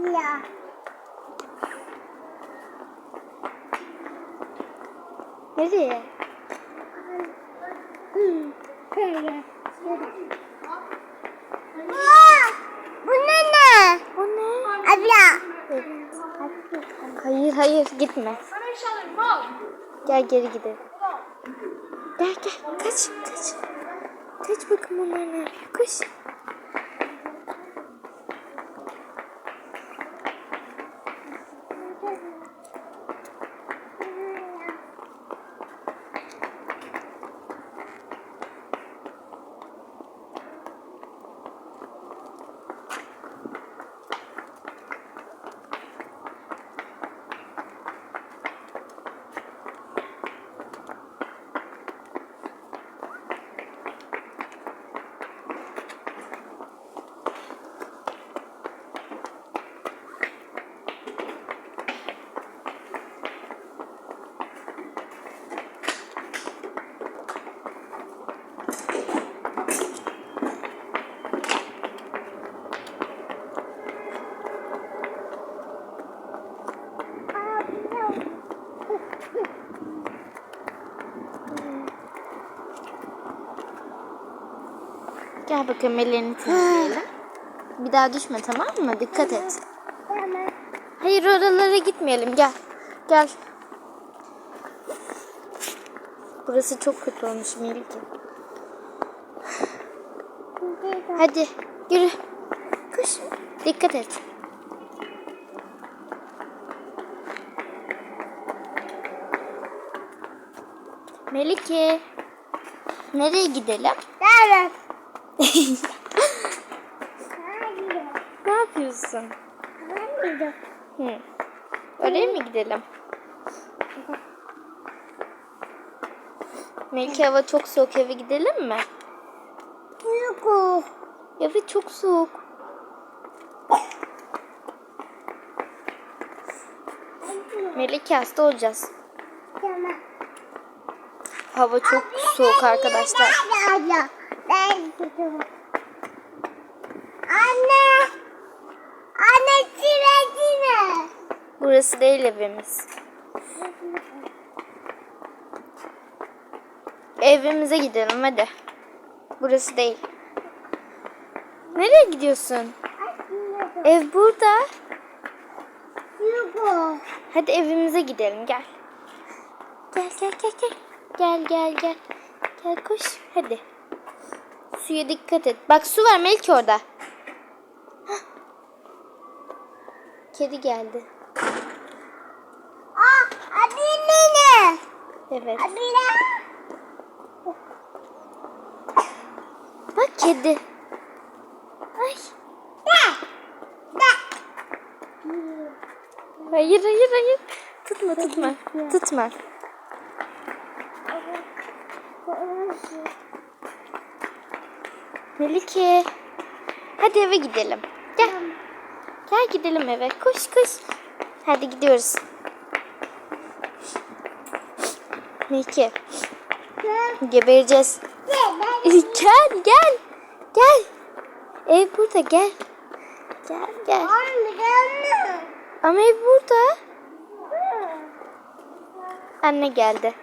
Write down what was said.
Ya. Nereye? Şöyle. Bu ne ne? O ne? Abla. Hayır hayır gitme. Gel geri gidelim. Gel gel kaç kaç. Kaç bakın bunlar ne. Koş. Gel bakalım ellerini temizleyelim. Bir daha düşme tamam mı? Dikkat et. Hayır oralara gitmeyelim gel. Gel. Burası çok kötü olmuş Melike. Hadi yürü. Koş. Dikkat et. Melike. Nereye gidelim? Evet. ne yapıyorsun? Hı. Oraya mı gidelim? Melike hava çok soğuk eve gidelim mi? Yuku. Evet çok soğuk. Melike hasta olacağız. Tamam. Hava çok soğuk arkadaşlar. Anne. Anne çile Burası değil evimiz. Evimize gidelim hadi. Burası değil. Nereye gidiyorsun? Ev burada. Hadi evimize gidelim gel. Gel gel gel gel. Gel gel gel. Gel koş hadi. Suya dikkat et. Bak su var Melki orada. Hah. Kedi geldi. Aa, abi ne? Evet. Abi ne? Bak kedi. Ay. Hayır hayır hayır. Tutma tutma. Tutma. Melike. Hadi eve gidelim. Gel. Gel gidelim eve. Koş koş. Hadi gidiyoruz. Melike. Gebereceğiz. Gel gel. Gel. Ev burada gel. Gel gel. Anne gelme. Ama ev burada. Anne geldi.